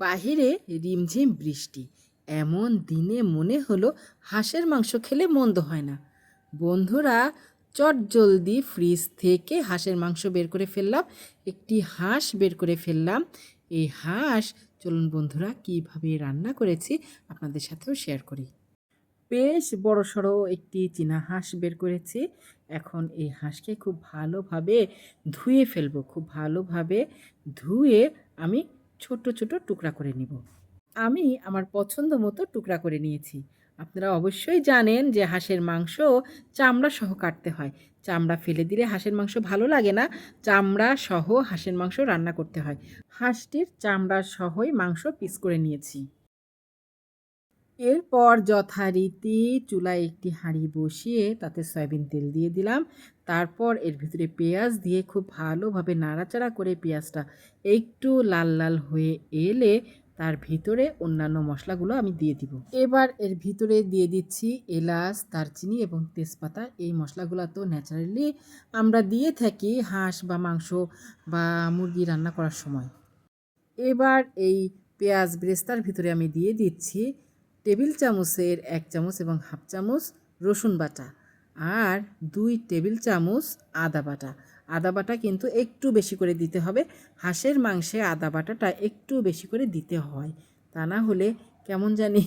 বাহিরে রিমঝিম বৃষ্টি। এমন দিনে মনে হলো হাঁসের মাংস খেলে মন্দ হয় না। বন্ধুরা, চট জলদি ফ্রিজ থেকে হাঁসের মাংস বের করে ফেললাম, একটি হাঁস বের করে ফেললাম। এই হাঁস, চলুন বন্ধুরা, কীভাবে রান্না করেছি আপনাদের সাথেও শেয়ার করি। বেশ বড় সড়ো একটি চীনা হাঁস বের করেছি। এখন এই হাঁসকে খুব ভালোভাবে ধুয়ে ফেলব। খুব ভালোভাবে ধুয়ে আমি ছোট ছোট টুকরা করে নিব। আমি আমার পছন্দ মতো টুকরা করে নিয়েছি। আপনারা অবশ্যই জানেন যে হাঁসের মাংস চামড়া সহ কাটতে হয়। চামড়া ফেলে দিলে হাঁসের মাংস ভালো লাগে না। চামড়া সহ হাঁসের মাংস রান্না করতে হয়। হাঁসটির চামড়া সহই মাংস পিস করে নিয়েছি। এরপর যথারীতি চুলায় একটি হাঁড়ি বসিয়ে তাতে সয়াবিন তেল দিয়ে দিলাম। তারপর এর ভিতরে পেঁয়াজ দিয়ে খুব ভালোভাবে নাড়াচাড়া করে পেঁয়াজটা একটু লাল লাল হয়ে এলে তার ভিতরে অন্যান্য মশলাগুলো আমি দিয়ে দিব। এবার এর ভিতরে দিয়ে দিচ্ছি এলাচ, দারচিনি এবং তেজপাতা। এই মশলাগুলো তো ন্যাচারালি আমরা দিয়ে থাকি হাঁস বা মাংস বা মুরগি রান্না করার সময়। এবার এই পেঁয়াজ ব্রেস্তার ভিতরে আমি দিয়ে দিচ্ছি টেবিল চামচের এক চামচ এবং হাফ চামচ রসুন বাটা। আর দুই টেবিল চামচ আদা বাটা। আদা বাটা কিন্তু একটু বেশি করে দিতে হবে। হাঁসের মাংসে আদা বাটাটা একটু বেশি করে দিতে হয়। তা না হলে কেমন জানি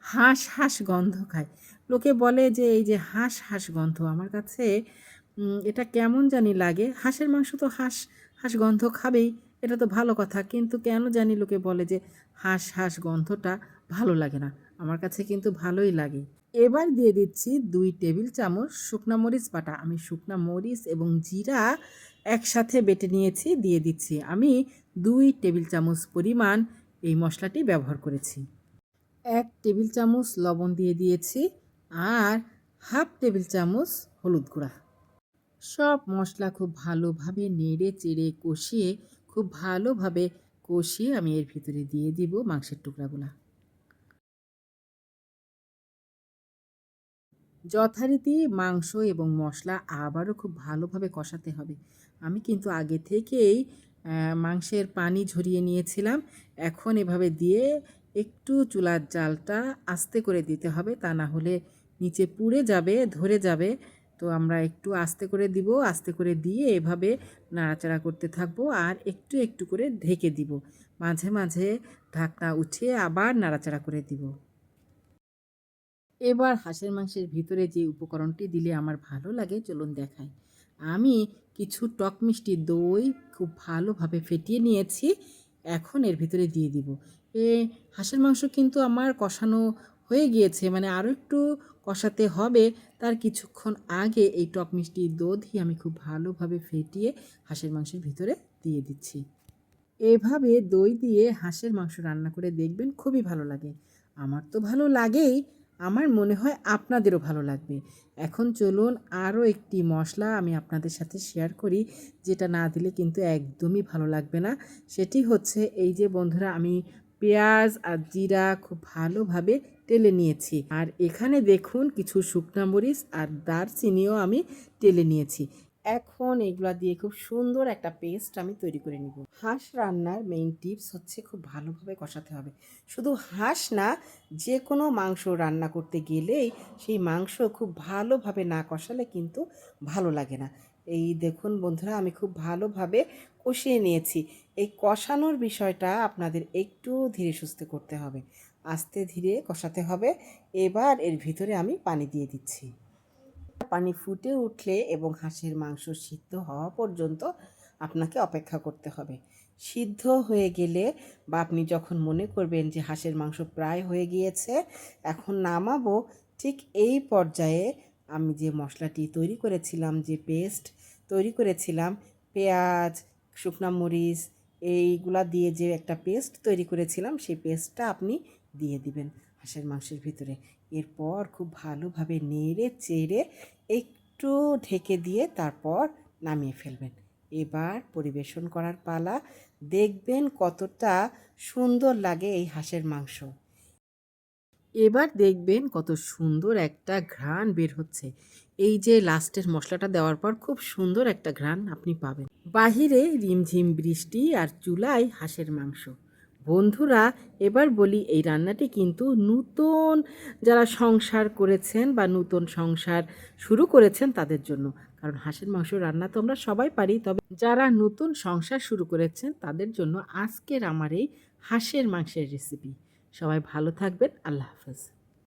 হাঁস হাঁস গন্ধ খায়। লোকে বলে যে, এই যে হাঁস হাঁস গন্ধ, আমার কাছে এটা কেমন জানি লাগে? হাঁসের মাংস তো হাঁস হাঁস গন্ধ খাবেই, এটা তো ভালো কথা। কিন্তু কেন জানি লোকে বলে যে, হাঁস হাঁস গন্ধটা ভালো লাগে না। আমার কাছে কিন্তু ভালোই লাগে। এবার দিয়ে দিচ্ছি দুই টেবিল চামচ শুকনো মরিচ বাটা। আমি শুকনা মরিচ এবং জিরা একসাথে বেটে নিয়েছি, দিয়ে দিচ্ছি। আমি দুই টেবিল চামচ পরিমাণ এই মশলাটি ব্যবহার করেছি। এক টেবিল চামচ লবণ দিয়ে দিয়েছি আর হাফ টেবিল চামচ হলুদ গুঁড়া। সব মশলা খুব ভালোভাবে নেড়ে চেড়ে কষিয়ে, খুব ভালোভাবে কষিয়ে আমি এর ভিতরে দিয়ে দিব মাংসের টুকরাগুলা। যথারীতি মাংস এবং মশলা আবারও খুব ভালোভাবে কষাতে হবে। আমি কিন্তু আগে থেকেই মাংসের পানি ঝরিয়ে নিয়েছিলাম। এখন এভাবে দিয়ে একটু চুলার জালটা আস্তে করে দিতে হবে। তা না হলে নিচে পুড়ে যাবে, ধরে যাবে। তো আমরা একটু আস্তে করে দিব, আস্তে করে দিয়ে এভাবে নাড়াচাড়া করতে থাকব আর একটু একটু করে ঢেকে দিব। মাঝে মাঝে ঢাকনা উঠিয়ে আবার নাড়াচাড়া করে দিব। এবার হাঁসের মাংসের ভিতরে যে উপকরণটি দিলে আমার ভালো লাগে, চলুন দেখাই। আমি কিছু টক মিষ্টি দই খুব ভালোভাবে ফেটিয়ে নিয়েছি, এখন এর ভিতরে দিয়ে দিব। এ হাঁসের মাংস কিন্তু আমার কষানো হয়ে গিয়েছে মানে আরও একটু কষাতে হবে। তার কিছুক্ষণ আগে এই টক মিষ্টি দধি আমি খুব ভালোভাবে ফেটিয়ে হাঁসের মাংসের ভিতরে দিয়ে দিচ্ছি। এভাবে দই দিয়ে হাঁসের মাংস রান্না করে দেখবেন খুবই ভালো লাগে। আমার তো ভালো লাগেই আমার মনে হয় আপনাদেরও ভালো লাগবে। এখন চলুন আরও একটি মশলা আমি আপনাদের সাথে শেয়ার করি, যেটা না দিলে কিন্তু একদমই ভালো লাগবে না। সেটি হচ্ছে এই যে বন্ধুরা, আমি পেঁয়াজ আর জিরা খুব ভালোভাবে টেলে নিয়েছি। আর এখানে দেখুন, কিছু শুকনা মরিচ আর দারচিনিও আমি টেলে নিয়েছি। এখন এগুলা দিয়ে খুব সুন্দর একটা পেস্ট আমি তৈরি করে নিব। হাঁস রান্নার মেইন টিপস হচ্ছে খুব ভালোভাবে কষাতে হবে। শুধু হাঁস না যে কোনো মাংস রান্না করতে গেলেই সেই মাংস খুব ভালোভাবে না কষালে কিন্তু ভালো লাগে না। এই দেখুন বন্ধুরা, আমি খুব ভালোভাবে কষিয়ে নিয়েছি। এই কষানোর বিষয়টা আপনাদের একটু ধীরে সুস্থে করতে হবে। আস্তে ধীরে কষাতে হবে। এবার এর ভিতরে আমি পানি দিয়ে দিচ্ছি। পানি ফুটে উঠলে এবং হাঁসের মাংস সিদ্ধ হওয়া পর্যন্ত আপনাকে অপেক্ষা করতে হবে। সিদ্ধ হয়ে গেলে বা আপনি যখন মনে করবেন যে হাঁসের মাংস প্রায় হয়ে গিয়েছে, এখন নামাবো, ঠিক এই পর্যায়ে আমি যে মশলাটি তৈরি করেছিলাম, যে পেস্ট তৈরি করেছিলাম, পেঁয়াজ, শুকনা মরিচ, এইগুলা দিয়ে যে একটা পেস্ট তৈরি করেছিলাম, সেই পেস্টটা আপনি দিয়ে দিবেন। হাঁসের মাংসের ভিতরে। এরপর খুব ভালোভাবে নেড়ে চেড়ে একটু ঢেকে দিয়ে তারপর নামিয়ে ফেলবেন। এবার পরিবেশন করার পালা। দেখবেন কতটা সুন্দর লাগে এই হাঁসের মাংস। এবার দেখবেন কত সুন্দর একটা ঘ্রাণ বের হচ্ছে। এই যে লাস্টের মশলাটা দেওয়ার পর খুব সুন্দর একটা ঘ্রাণ আপনি পাবেন। বাহিরে রিমঝিম বৃষ্টি আর চুলায় হাঁসের মাংস। বন্ধুরা, এবার বলি এই রান্নাটি কিন্তু নূতন যারা সংসার করেছেন বা নূতন সংসার শুরু করেছেন তাদের জন্য। কারণ হাঁসের মাংস রান্না তো আমরা সবাই পারি, তবে যারা নতুন সংসার শুরু করেছেন তাদের জন্য আজকের আমার এই হাঁসের মাংসের রেসিপি সবাই ভালো থাকবেন, আল্লাহ হাফেজ।